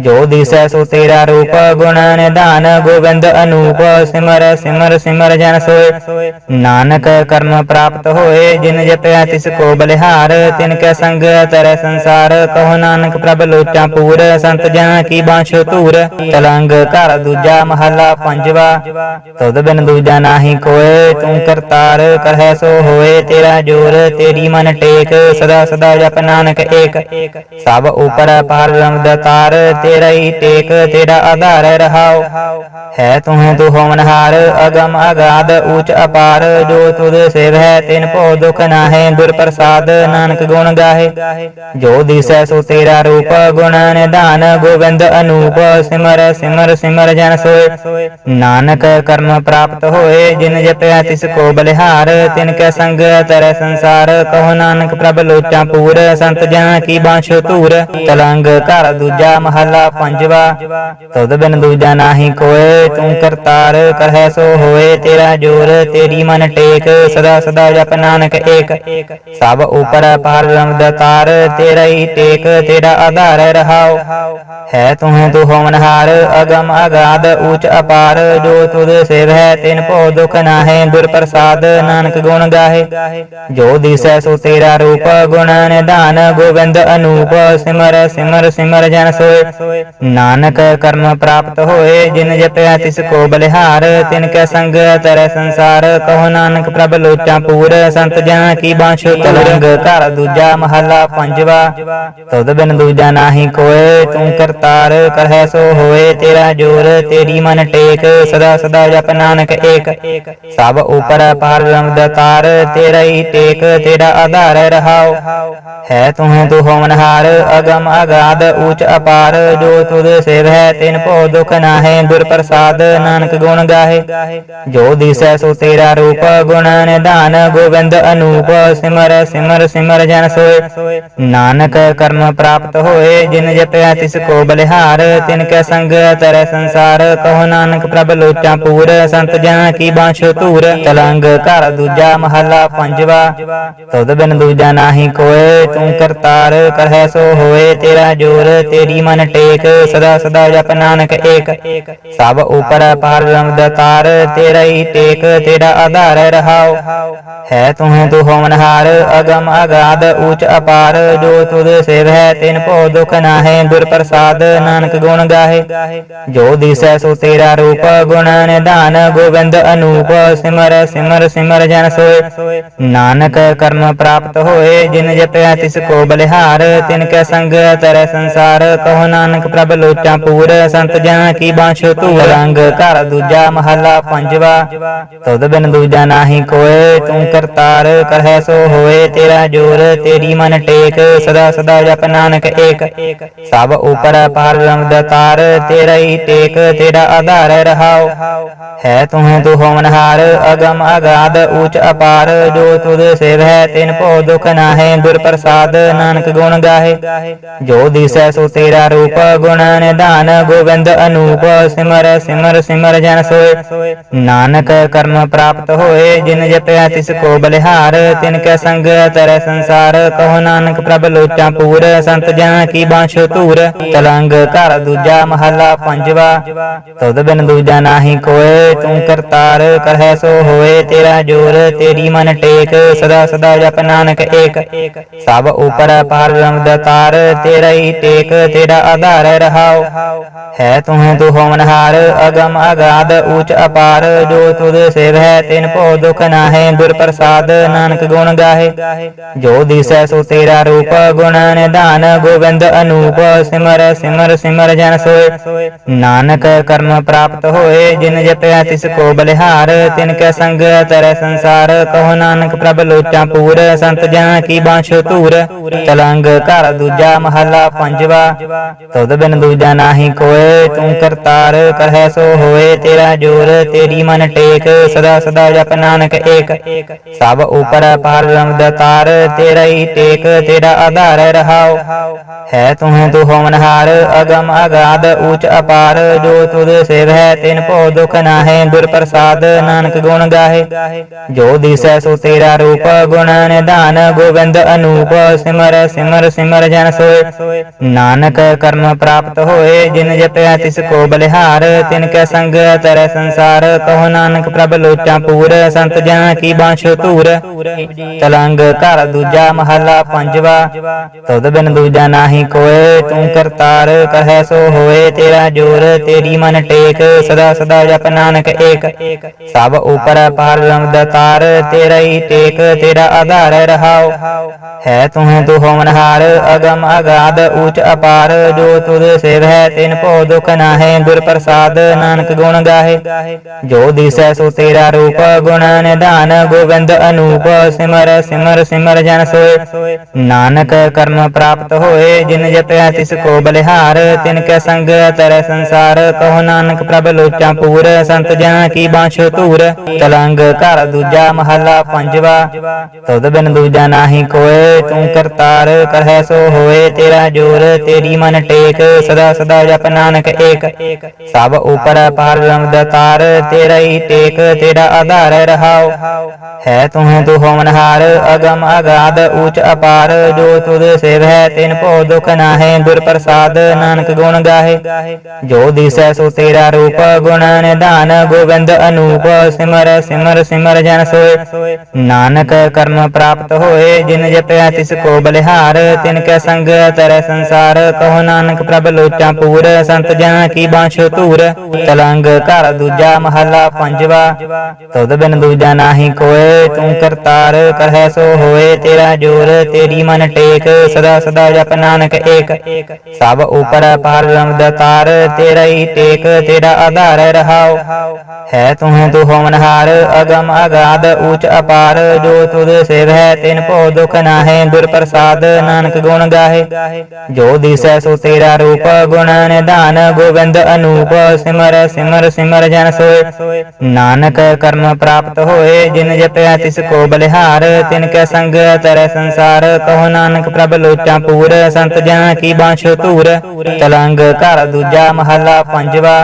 ਜੋ ਦਿਸੈ ਸੋ ਤੇਰਾ ਰੂਪ ਗੁਣ ਨਿਧਾਨ, ਗੋਬਿੰਦ ਅਨੂਪ ਸਿਮਰ ਸਿਮਰ ਸਿਮਰ ਜਨ ਸੋਏ। ਨਾਨਕ ਕਰਮ ਪ੍ਰਾਪਤ ਹੋਏ, ਜਿਨ ਜਪਿਆ ਤਿਸ ਕੋ ਬਲਿਹਾਰ, ਤਿਨ ਕੈ ਸੰਗ ਤਰੈ ਸੰਸਾਰ, ਕਹੋ ਨਾਨਕ ਪ੍ਰਭ ਲੋਚਾ ਪੂਰ, ਸੰਤ ਜਨਾਂ ਕੀ ਬਾਂਛੋ ਧੂਰ। ਤਲੰਗ ਘਰ ਦੂਜਾ ਮਹੱਲਾ ਪੰਜਵਾ, ਤੁਧ ਬਿਨ ਦੂਜਾ ਨਾਹੀ ਕੋਏ ਤੂੰ ਕਰਤਾਰ ਕਰਹਿ ਸੋ ਹੋਏ, ਤੇਰਾ ਜੋਰ ਤੇਰੀ ਮਨ ਟੇਕ, ਸਦਾ ਸਦਾ ਜਪ ਨਾਨਕ ਏਕ। ਸਭ ਉਪਰ ਪਰਮ ਦਤਾਰ ਤੇਰਾ ਹੀ ਟੇਕ, ਤੇਰਾ ਆਧਾਰ ਰਹਾਉ ਹੈ ਤੁਹੇ ਤੂੰ ਹੋਮਨਹਾਰ ਅਗਮ ਅਗਾਧ, ਊਚ ਅਪਾਰ। ਜੋ ਤੁਧ ਸੇਵੈ ਤਿਨ ਭੋ ਦੁਖ ਨਾਹੇ ਗੁਰ ਪ੍ਰਸਾਦ ਨਾਨਕ ਗੁਣ ਗਾਹੇ। ਜੋ ਦਿਸੈ ਸੋ ਤੇਰਾ ਰੂਪ, ਗੁਣ ਨਿਧਾਨ, ਗੋਬਿੰਦ ਅਨੂਪ। ਸਿਮਰ ਸਿਮਰ ਸਿਮਰ ਜਨ ਸੋਏ। ਨਾਨਕ ਕਰਮ ਪ੍ਰਾਪਤ ਹੋਏ, ਜਿਨ ਜਪਿਆ ਤਿਸ ਕੋ ਬਲਿਹਾਰ। ਤਿਨ ਕੈ ਸੰਗ, ਤਰੈ ਸੰਸਾਰ। ਕਹੋ ਨਾਨਕ ਪ੍ਰਭ ਲੋਚਾ ਪੂਰ। ਸੰਤ ਜਨਾਂ ਕੀ ਬਾਂਛੋ ਧੂਰ ਤਲੰਗ ਘਰ ਦੂਜਾ ਮਹੱਲਾ ਪੰਜਵਾ ਤੁਧ ਬਿਨ ਦੂਜਾ ਨਾਹੀ ਕੋਏ, ਤੂੰ ਕਰਤਾਰ ਕਰਹਿ ਸੋ ਹੋਏ, ਤੇਰਾ ਜੋਰ ਤੇਰੀ ਮਨ ਟੇਕ, ਸਦਾ ਸਦਾ ਜਪ ਨਾਨਕ ਏਕ। ਸਭ ਉਪਰ ਪਰਮ ਦਤਾਰ ਤੇਰਾ ਹੀ ਟੇਕ ਤੇਰਾ ਆਧਾਰ ਰਹਾਉ। ਹੈ ਤੂੰ ਤੂੰ ਹੋਮਨਹਾਰ ਅਗਮ ਅਗਾਧ ਊਚ ਅਪਾਰ, ਜੋ ਤੁਧ ਹੈ ਤਿਨ ਭੋ ਦੁਖ ਨਾਹੇ ਗੁਰ ਪ੍ਰਸਾਦ ਨਾਨਕ ਗੁਣ ਗਾਹੇ। ਜੋ ਦਿਸੈ ਸੋ ਤੇਰਾ ਰੂਪ, ਗੁਣ ਨਿਧਾਨ, ਗੋਬਿੰਦ ਅਨੂਪ ਸਿਮਰ ਸਿਮਰ ਸਿਮਰ ਜਨ ਸੋਏ। ਨਾਨਕ ਕਰਮ ਪ੍ਰਾਪਤ ਹੋਏ, ਜਿਨ ਜਪਿਆ ਤਿਸ ਕੋ ਬਲਿਹਾਰ, ਤਿਨ ਕੈ ਸੰਗ ਤਰੈ ਸੰਸਾਰ। ਕਹੋ ਨਾਨਕ ਪ੍ਰਭ ਲੋਚਾ ਪੂਰ, ਸੰਤ ਜਨਾਂ ਕੀ ਬਾਂਛੋ ਤਲੰਗ ਘਰ, ਦੂਜਾ ਮਹੱਲਾ ਪੰਜਵਾ। ਤੁਧ ਬਿਨ ਦੂਜਾ ਨਾਹੀ ਕੋਏ, ਤੂੰ ਕਰਤਾਰ ਕਰਹਿ ਸੋ ਹੋਏ। ਤੇਰਾ ਜੋਰ, ਤੇਰੀ ਮਨ ਟੇਕ, ਸਦਾ ਸਦਾ ਜਪ ਨਾਨਕ ਏਕ। ਸਭ ਉਪਰ ਪਰਮ ਦਤਾਰ ਤੇਰਾ ਹੀ ਟੇਕ, ਤੇਰਾ ਆਧਾਰ ਰਹਾਓ ਹੈ ਤੂੰ ਤੂੰ ਹੋਮਨਹਾਰ ਅਗਮ ਅਗਾਧ ਊਚ ਅਪਾਰ, ਜੋ ਤੁਧ ਸੇਵੈ ਤਿਨ ਭੋ ਦੁਖ ਨਾਹੇ ਗੁਰ ਪ੍ਰਸਾਦ ਨਾਨਕ ਗੁਣ ਗਾਹੇ। ਜੋ ਦਿਸੈ ਸੋ ਤੇਰਾ ਰੂਪ, ਗੁਣ ਨਿਧਾਨ ਗੋਬਿੰਦ ਅਨੂਪ, ਸਿਮਰ ਸਿਮਰ ਸਿਮਰ ਜਨ ਸੋਏ। ਨਾਨਕ ਕਰਮ ਪ੍ਰਾਪਤ ਹੋਏ, ਜਿਨ ਜਪਿਆ ਤਿਸ ਕੋ ਬਲਿਹਾਰ, ਤਿਨ ਕੈ ਸੰਗ ਤਰੈ ਸੰਸਾਰ, ਕਹੋ ਨਾਨਕ ਪ੍ਰਭ ਲੋਚਾ ਪੂਰ, ਸੰਤ ਜਨ ਕੀ ਬਾਂਛੋ ਧੂਰ। ਤਲੰਗ ਘਰ ਦੂਜਾ ਮਹੱਲਾ ਪੰਜਵਾ, ਤੁਧ ਬਿਨ ਦੂਜਾ ਨਾਹੀ ਕੋਏ, ਤੂੰ ਕਰਤਾਰ ਕਰ ਹੈ, ਸੋ ਹੋਏ ਤੇਰਾ ਜੋਰ, ਤੇਰੀ ਮਨ ਟੇਕ, ਸਦਾ ਸਦਾ ਜਪ ਨਾਨਕ ਏਕ। ਸਭ ਉਪਰ ਪਰਮ ਦਤਾਰ ਤੇਰਾ ਹੀ ਟੇਕ, ਤੇਰਾ ਆਧਾਰ ਰਹਾਉ। ਹੈ ਤੁਹੇ ਤੂੰ ਹੋਮਨਹਾਰ ਅਗਮ ਅਗਾਧ, ਊਚ ਅਪਾਰ। ਜੋ ਤੁਧ ਸੇਵੈ ਤਿਨ ਭੋ ਦੁਖ ਨਾਹੇ ਗੁਰ ਨਾਨਕ ਗੁਣ ਗਾਹੇ। ਜੋ ਦਿਸੈ ਸੋ ਤੇਰਾ ਰੂਪ, ਗੁਣ ਨਿਧਾਨ, ਗੋਬਿੰਦ ਅਨੂਪ। ਸਿਮਰ ਸਿਮਰ ਸਿਮਰ ਜਨ ਸੋਏ। ਨਾਨਕ ਕਰਮ ਪ੍ਰਾਪਤ ਹੋਏ, ਜਿਨ ਜਪਿਆ ਤਿਸ ਕੋ ਬਲਿਹਾਰ। ਤਿਨ ਕੈ ਸੰਗ ਤਰੈ ਸੰਸਾਰ, ਕਹੋ ਨਾਨਕ ਪ੍ਰਭ ਲੋਚਾ ਪੂਰ, ਸੰਤ ਜਨਾਂ ਕੀ ਬਾਂਛੋ ਧੂਰ ਰੰਗ ਘਰ ਦੂਜਾ ਮਹੱਲਾ ਪੰਜਵਾ। ਤੁਧ ਬਿਨ ਦੂਜਾ ਨਾਹੀ ਕੋਏ ਤੂੰ ਕਰਤਾਰ ਕਰਹਿ ਸੋ ਹੋਏ, ਤੇਰਾ ਜੋਰ, ਤੇਰੀ ਮਨ ਟੇਕ, ਸਦਾ ਸਦਾ ਜਪ ਨਾਨਕ ਏਕ। ਸਭ ਉਪਰ ਪਰਮ ਤਾਰ, ਤੇਰਾ ਹੀ ਟੇਕ, ਤੇਰਾ ਆਧਾਰ ਰਹਾਉ। ਹੈ ਤੁਹੇ ਤੂੰ ਹੋਮਨਹਾਰ ਅਗਮ ਅਗਾਧ ਊਚ ਅਪਾਰ, ਜੋ ਤੁਧ ਹੈ ਤਿਨ ਭੋ ਦੁਖ ਨਾਹੇ ਗੁਰ ਪ੍ਰਸਾਦ, ਨਾਨਕ ਗੁਣ ਗਾਹੇ। ਜੋ ਦਿਸੈ ਸੋ ਤੇਰਾ ਰੂਪ, ਗੁਣ ਨਿਧਾਨ, ਗੋਬਿੰਦ ਅਨੂਪ, ਸਿਮਰ ਸਿਮਰ ਸਿਮਰ ਜਨ ਸੋਏ। ਨਾਨਕ ਕਰਮ ਪ੍ਰਾਪਤ ਹੋਏ, ਜਿਨ ਜਪਿਆ ਤਿਸ ਕੋ ਬਲਿਹਾਰ, ਤਿਨ ਕੈ ਸੰਗ ਤਰੈ ਸੰਸਾਰ। ਕਹੋ ਨਾਨਕ ਪ੍ਰਭ ਲੋਚਾ ਪੂਰ, ਸੰਤ ਜਨਾਂ ਕੀ ਬਾਂਛੋ ਧੂਰ। ਤਲੰਗ ਘਰ ਦੂਜਾ ਮਹੱਲਾ ਪੰਜਵਾ। ਤੁਧ ਬਿਨ ਦੂਜਾ ਨਾਹੀ ਕੋਏ, ਤੂੰ ਕਰਤਾਰ ਕਰਹਿ ਸੋ ਹੋਏ। ਤੇਰਾ ਜੋਰ, ਤੇਰੀ ਮਨ ਟੇਕ, ਸਦਾ ਸਦਾ ਜਪ ਨਾਨਕ ਏਕ। ਸਭ ਉਪਰ ਪਰਮ ਬ੍ਰਹਮ ਤਾਰ ਤੇਰਾ ਹੀ ਟੇਕ ਤੇਰਾ ਆਧਾਰ ਰਹਾਉ ਹੈ ਤੁਹੇ ਤੂੰ ਹੋਮਨਹਾਰ ਅਗਮ ਅਗਾਧ, ਊਚ ਅਪਾਰ, ਜੋ ਤੁਧ ਸੇਵ ਹੈ, ਤਿਨ ਭੋ ਦੁਖ ਨਾਹੇ ਗੁਰ ਪ੍ਰਸਾਦ ਨਾਨਕ ਗੁਣ ਗਾਹੇ। ਜੋ ਦਿਸੈ ਸੋ ਤੇਰਾ ਰੂਪ, ਗੁਣ ਨਿਧਾਨ, ਗੋਬਿੰਦ ਅਨੂਪ, ਸਿਮਰ ਸਿਮਰ ਸਿਮਰ ਜਨ ਸੋਏ। ਨਾਨਕ ਕਰਮ ਪ੍ਰਾਪਤ ਹੋਏ, ਜਿਨ ਜਪਿਆ ਤਿਸ ਕੋ ਬਲਿਹਾਰ, ਤਿਨ ਕੈ ਸੰਗ ਤਰੈ ਸੰਸਾਰ, ਕਹੋ ਨਾਨਕ ਪ੍ਰਭ ਲੋਚਾਂ ਪੂਰ, ਸੰਤ ਜਨਾਂ ਕੀ ਬਾਂਛ ਧੂਰ। ਤਲੰਗ ਘਰ ਦੂਜਾ ਮਹੱਲਾ ਪੰਜਵਾ। ਤੁਧ ਬਿਨ ਦੂਜਾ ਨਾਹੀ ਕੋਏ, ਤੂੰ ਕਰਤਾਰ ਕਰਹਿ ਸੋ ਹੋਏ। ਤੇਰਾ ਜੋਰ, ਤੇਰੀ ਮਨ ਟੇਕ, ਸਦਾ ਸਦਾ ਜਪ ਨਾਨਕ ਏਕ। ਸਭ ਉਪਰ ਪਾਰ ਬ੍ਰਹਮ ਤੇਰਾ ਹੀ ਟੇਕ ਤੇਰਾ ਆਧਾਰ ਰਹਾਉ। ਹੈ ਤੁਹੇ ਤੂੰ ਹੋਮਨਹਾਰ ਅਗਮ ਅਗਾਦ ਊਚ ਅਪਾਰ। ਜੋ ਤੁਧ ਸੇਵ ਹੈ ਤਿਨ ਭੋ ਦੁਖ ਨਾਹੇ। ਗੁਰ ਪ੍ਰਸਾਦ ਨਾਨਕ ਗੁਣ ਗਾਹੇ। ਜੋ ਦਿਸੈ ਸੋ ਤੇਰਾ ਰੂਪ, ਗੁਣ ਨਿਧਾਨ, ਗੋਬਿੰਦ ਅਨੂਪ। ਸਿਮਰ ਸਿਮਰ ਸਿਮਰ ਜਨ ਸੋਏ, ਨਾਨਕ ਕਰਮ ਪ੍ਰਾਪਤ ਹੋਏ, ਜਿਨ ਜਪਿਆ ਤਿਸ ਕੋ ਬਲਿਹਾਰ, ਤਿਨ ਕੈ ਸੰਗ ਤਰੈ ਸੰਸਾਰ, ਕਹੋ ਨਾਨਕ ਪ੍ਰਭ ਲੋਚਾਂ ਪੂਰ, ਸੰਤ ਜਨਾਂ ਕੀ ਬਾਂਛ ਧੂਰ। ਤਲੰਗ ਘਰ ਦੂਜਾ ਮਹੱਲਾ ਪੰਜਵਾ, ਤੁਧ ਬਿਨ ਦੂਜਾ ਨਾਹੀ ਕੋਏ, ਤੂੰ ਕਰਤਾਰ ਕਹੈ ਸੋ ਹੋਏ, ਤੇਰਾ ਜੋਰ ਤੇਰੀ ਮਨ ਟੇਕ, ਸਦਾ ਸਦਾ ਜਪ ਨਾਨਕ ਏਕ। ਸਭ ਉਪਰ ਪਾਰ ਬ੍ਰਹਮ ਦਾਤਾਰ ਤੇਰਾ ਹੀ ਟੇਕ, ਤੇਰਾ ਆਧਾਰ ਰਹਾਓ ਹੈ ਤੂੰ ਤੂੰ ਹੋਮਨਹਾਰ ਅਗਮ, ਅਗਾਧ ਉਚ ਅਪਾਰ, ਜੋ ਤੁਧ ਸੇਵ ਤਿਨ ਭੋ ਦੁਖ ਨਾਹੇ ਗੁਰ ਪ੍ਰਸਾਦ ਨਾਨਕ ਗੁਣ ਗਾਹੇ। ਜੋ ਦਿਸੈ ਸੋ ਤੇਰਾ ਰੂਪ, ਗੁਣ ਨਿਧਾਨ, ਗੋਬਿੰਦ ਅਨੂਪ, ਸਿਮਰ ਸਿਮਰ ਸਿਮਰ ਜਨ ਸੋਏ। ਨਾਨਕ ਕਰਮ ਪ੍ਰਾਪਤ ਹੋਏ, ਜਿਨ ਜਪਿਆ ਤਿਸ ਕੋ ਬਲਿਹਾਰ, ਤਿਨ ਕੈ ਸੰਗ ਤਰੈ ਸੰਸਾਰ, ਕਹੋ ਨਾਨਕ ਪ੍ਰਭ ਲੋਚਾਂ ਪੂਰ, ਸੰਤ ਜਨਾਂ ਕੀ ਬਾਂਛ ਧੂਰ। ਤਲੰਗ ਘਰ ਦੂਜਾ ਮਹੱਲਾ ਪੰਜਵਾ, ਤੁਧ ਬਿਨ ਦੂਜਾ ਨਾਹੀ ਕੋਏ ਤੂੰ ਕਰਤਾਰ ਕਰਹਿ ਸੋ ਹੋਏ ਤੇਰਾ ਜੋਰ, ਤੇਰੀ ਮਨ ਟੇਕ, ਸਦਾ ਸਦਾ ਜਪ ਨਾਨਕ ਏਕ। ਸਭ ਉਪਰ ਪਾਰ ਬ੍ਰਹਮ ਦਾਤਾਰ ਤੇਰਾ ਹੀ ਟੇਕ ਤੇਰਾ ਆਧਾਰ ਰਹਾਉ। ਹੈ ਤੁਹੇ ਤੂੰ ਹੋਮਨਹਾਰ ਅਗਮ ਅਗਾਧ, ਊਚ ਅਪਾਰ। ਜੋ ਤੁਧ ਸੇਵ ਹੈ, ਤਿਨ ਭੋ ਦੁਖ ਨਾਹੇ ਗੁਰ ਪ੍ਰਸਾਦ, ਨਾਨਕ ਗੁਣ ਗਾਹੇ। ਜੋ ਦਿਸੈ ਸੋ ਤੇਰਾ ਰੂਪ, ਗੁਣ ਨਿਧਾਨ, ਗੋਬਿੰਦ ਅਨੂਪ। ਸਿਮਰ ਸਿਮਰ ਸਿਮਰ ਜਨ ਸੋਏ। ਨਾਨਕ ਕਰਮ ਪ੍ਰਾਪਤ ਹੋਏ, ਜਿਨ ਜਪਿਆ ਤਿਸ ਕੋ ਬਲਿਹਾਰ। ਤਿਨ ਕੈ ਸੰਗ ਤਰੈ ਸੰਸਾਰ, ਕਹੋ ਨਾਨਕ ਪ੍ਰਭ ਲੋਚਾਂ ਪੂਰ, ਸੰਤ ਜਨਾਂ ਕੀ ਬਾਂਛ ਧੂਰ। ਤਲੰਗ ਘਰ ਦੂਜਾ ਮਹੱਲਾ ਪੰਜਵਾ, ਤੁਧ ਬਿਨ ਦੂਜਾ ਨਾਹੀ ਕੋਏ, ਤੂੰ ਕਰਤਾਰ ਕਰਹਿ ਸੋ ਹੋਏ, ਤੇਰਾ ਜੋਰ ਤੇਰੀ ਮਨ ਟੇਕ, ਸਦਾ ਸਦਾ ਜਪ ਨਾਨਕ ਏਕ। ਸਭ ਉਪਰ ਪਾਰ ਬ੍ਰਹਮ ਤੇਰਾ ਹੀ ਟੇਕ, ਤੇਰਾ ਆਧਾਰ ਰਹਾਓ ਹੈ ਤੂੰ ਤੂੰ ਹੋਮਨਹਾਰ ਅਗਮ ਅਗਾਦ ਊਚ ਅਪਾਰ, ਜੋ ਤੁਧ ਸੇਵ ਹੈ ਤਿਨ ਭੋ ਦੁਖ ਨਾਹੇ ਦੁਰ ਪ੍ਰਸਾਦ ਨਾਨਕ ਗੁਣ ਗਾਹੇ, ਜੋ ਦਿਸੈ ਸੋ ਤੇਰਾ ਰੂਪ, ਗੁਣ ਨਿਧਾਨ, ਗੋਬਿੰਦ ਅਨੂਪ, ਸਿਮਰ ਸਿਮਰ ਸਿਮਰ ਜਨ ਸੋਏ। ਨਾਨਕ ਕਰਮ ਪ੍ਰਾਪਤ ਹੋਏ, ਜਿਨ ਜਪਿਆ ਤਿਸ ਕੋ ਬਲਿਹਾਰ, ਤਿਨ ਕੈ ਸੰਗ ਤਰੈ ਸੰਸਾਰ, ਕਹੋ ਨਾਨਕ ਪ੍ਰਭ ਲੋਚਾਂ ਪੂਰ, ਸੰਤ ਜਨਾਂ ਕੀ ਬਾਂਛ ਧੂਰ। ਤਲੰਗ ਘਰ ਦੂਜਾ ਮਹੱਲਾ ਪੰਜਵਾ,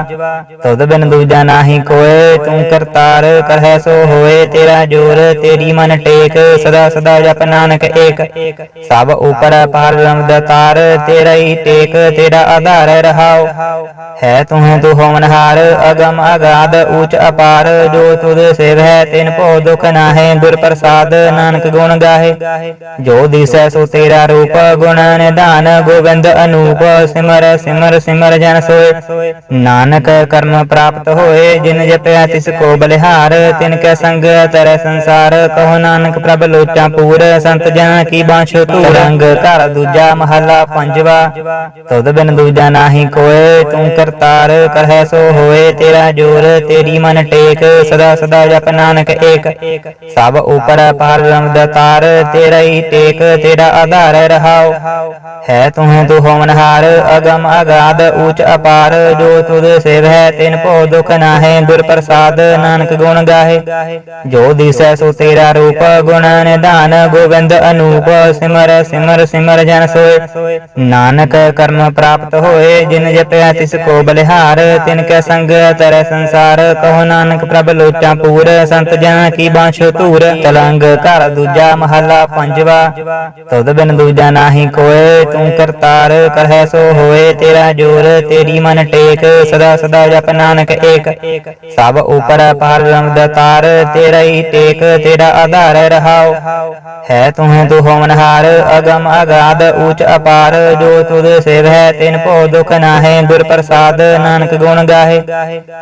ਤੁਧ ਬਿਨ ਦੂਜਾ ਨਾਹੀ ਕੋਏ ਤੂੰ ਕਰਤਾਰ ਕਰਹਿ ਸੋ ਹੋਏ, ਤੇਰਾ ਜੋਰ, ਤੇਰੀ ਮਨ ਟੇਕ, ਸਦਾ ਸਦਾ ਜਪ ਨਾਨਕ ਏਕ। ਸਭ ਉਪਰ ਪਾਰ ਬ੍ਰਹਮ ਦਾਤਾਰ ਤੇਰਾ ਹੀ ਟੇਕ, ਤੇਰਾ ਆਧਾਰ ਰਹਾਉ ਹੈ ਤੁਹੇ ਤੂੰ ਹੋਮਨਹਾਰ ਅਗਮ ਅਗਾਦ ਉਚ ਅਪਾਰ। ਜੋ ਤੁਧ ਸੇਵ ਤਿਨ ਭੋ ਦੁਖ ਨਾਹੇ ਗੁਰ ਪ੍ਰਸਾਦ ਨਾਨਕ ਗੁਣ ਗਾਹੇ। ਜੋ ਦਿਸੈ ਸੋ ਤੇਰਾ ਰੂਪ, ਗੁਣ ਨਿਧਾਨ ਗੋਬਿੰਦ ਅਨੂਪ। ਸਿਮਰ ਸਿਮਰ ਸਿਮਰ ਜਨ ਸੋਏ। ਨਾਨਕ ਕਰਮ ਪ੍ਰਾਪਤ ਹੋਏ, ਜਿਨ ਜਪਿਆ ਤਿਸ ਕੋ ਬਲਿਹਾਰ। ਤਿਨ ਕੈ ਸੰਗ ਤਰ ਸੰਸਾਰ, ਕਹੋ ਨਾਨਕ ਪ੍ਰਭ ਲੋਚਾਂ ਪੂਰ। ਸੰਤ ਜਨਾਂ ਕੀ ਬਾਂਛ ਧੂਰ। ਰੰਗ ਘਰ ਦੂਜਾ ਮਹੱਲਾ ਪੰਜਵਾ। ਤੁਧ ਬਿਨ ਦੂਜਾ ਨਾਹੀ ਕੋਏ, ਤੂੰ ਕਰਤਾਰ ਕਰਹਿ ਸੋ ਹੋਏ, ਤੇਰਾ ਜੋਰ ਤੇਰੀ ਮਨ ਟੇਕ, ਸਦਾ ਸਦਾ ਜਪ ਨਾਨਕ ਏਕ। ਸਭ ਉਪਰ ਪਾਰ ਬ੍ਰਹਮ ਤੇਰਾ ਹੀ ਟੇਕ ਤੇਰਾ ਆਧਾਰ ਰਹਾਉ। ਹੈ ਤੁਹੇ ਤੂੰ ਹੋਮਨਹਾਰ, ਅਗਮ ਅਗਾਧ ਊਚ ਅਪਾਰ। ਜੋ ਤੁਧ ਸੇਵ ਹੈ ਤਿਨ ਭੋ ਦੁਖ ਨਾਹੇ ਗੁਰ ਪ੍ਰਸਾਦ ਨਾਨਕ ਗੁਣ ਗਾਹੇ। ਜੋ ਦਿਸੈ ਸੋ ਤੇਰਾ ਰੂਪ, ਗੁਣ ਨਿਧਾਨ, ਗੋਬਿੰਦ ਅਨੂਪ, ਸਿਮਰ ਸਿਮਰ ਸਿਮਰ ਜਨ ਸੋਏ। ਨਾਨਕ ਕਰਮ ਪ੍ਰਾਪਤ ਹੋਏ, ਜਿਨ ਜਪਿਆ ਤਿਸ ਕੋ ਬਲਿਹਾਰ, ਤਿਨ ਕੈ ਸੰਗ ਤਰੈ ਸੰਸਾਰ। ਕਹੋ ਨਾਨਕ ਪ੍ਰਭ ਲੋਚਾਂ ਪੂਰ, ਸੰਤ ਜਨਾਂ ਕੀ ਬਾਂਛ ਧੂਰ। ਤਲੰਗ ਘਰ ਦੂਜਾ ਮਹੱਲਾ ਪੰਜਵਾ। ਤੁਧ ਬਿਨ ਦੂਜਾ ਨਾਹੀ ਕੋਏ ਤੂੰ ਕਰਤਾਰ ਕਰਹਿ ਸੋ ਹੋਏ। ਤੇਰਾ ਜੋਰ, ਤੇਰੀ ਮਨ ਟੇਕ, ਸਦਾ ਸਦਾ ਜਪ ਨਾਨਕ ਏਕ। ਸਭ ਉਪਰ ਪਾਰ ਬ੍ਰਹਮ ਦਾਤਾਰ ਤੇਰਾ ਹੀ ਟੇਕ, ਤੇਰਾ ਆਧਾਰ ਰਹਾਓ ਹੈ ਤੁਹੇ ਤੂੰ ਹੋਮਨਹਾਰ ਅਗਮ ਅਗਾਧ ਊਚ ਅਪਾਰ, ਜੋ ਤੁਧ ਸੇਵ ਤਿਨ ਭੋ ਦੁਖ ਨਾਹੇ ਦੁਰ ਪ੍ਰਸਾਦ ਨਾਨਕ ਗੁਣ ਗਾਹੇ।